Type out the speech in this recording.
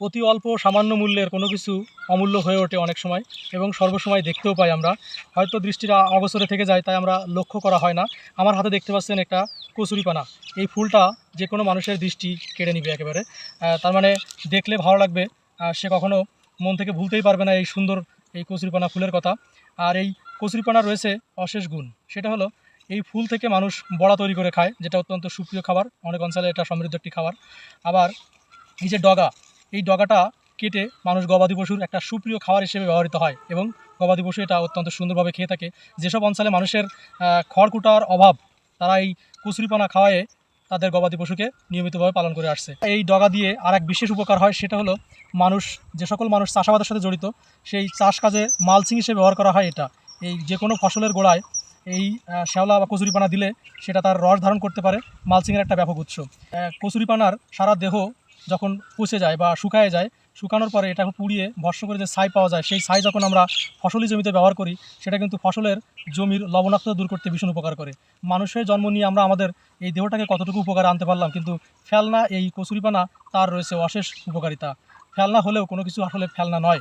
অতি অল্প সামান্য মূল্যের কোনো কিছু অমূল্য হয়ে ওঠে অনেক সময় এবং সর্বসময় দেখতেও পাই আমরা। হয়তো দৃষ্টিটা অগোচরে থেকে যায়, তাই আমরা লক্ষ্য করা হয় না। আমার হাতে দেখতে পাচ্ছেন একটা কচুরিপানা। এই ফুলটা যে কোনো মানুষের দৃষ্টি কেড়ে নিবে একেবারে। তার মানে দেখলে ভালো লাগবে। সে কখনো মন থেকে ভুলতেই পারবে না এই সুন্দর এই কচুরিপানা ফুলের কথা। আর এই কচুরিপানা রয়েছে অশেষ গুণ। সেটা হলো এই ফুল থেকে মানুষ বড়া তৈরি করে খায়, যেটা অত্যন্ত সুপ্রিয় খাবার। অনেক অঞ্চলে এটা সমৃদ্ধ একটি খাবার। আবার এই যে ডগা এই ডগাটা কেটে মানুষ গবাদি পশুর একটা সুপ্রিয় খাবার হিসেবে ব্যবহৃত হয় এবং গবাদি পশু এটা অত্যন্ত সুন্দরভাবে খেয়ে থাকে। যেসব অঞ্চলে মানুষের খড়কুটার অভাব, তারা এই কচুরিপানা খাওয়ায়ে তাদের গবাদি পশুকে নিয়মিতভাবে পালন করে আসছে। এই ডগা দিয়ে আর এক বিশেষ উপকার হয়, সেটা হলো মানুষ, যে সকল মানুষ চাষাবাদের সাথে জড়িত, সেই চাষ কাজে মালচিং হিসেবে ব্যবহার করা হয় এটা। এই যে কোনো ফসলের গোড়ায় এই শ্যাওলা বা কচুরিপানা দিলে সেটা তার রস ধারণ করতে পারে, মালচিংয়ের একটা ব্যাপক উৎস। কচুরিপানার সারা দেহ যখন পচে যায় বা শুকায় যায়, শুকানোর পরে এটা পুড়িয়ে ভস্ম করে যে ছাই পাওয়া যায়, সেই ছাই যখন আমরা ফসলি জমিতে ব্যবহার করি, সেটা কিন্তু ফসলের জমির লবণাক্ত দূর করতে ভীষণ উপকার করে। মানুষের জন্ম নিয়ে আমরা আমাদের এই দেহটাকে কতটুকু উপকার আনতে পারলাম, কিন্তু ফেলনা, এই কচুরিপানা, তার রয়েছে অশেষ উপকারিতা। ফেলনা হলেও কোনো কিছু আসলে ফেলনা নয়।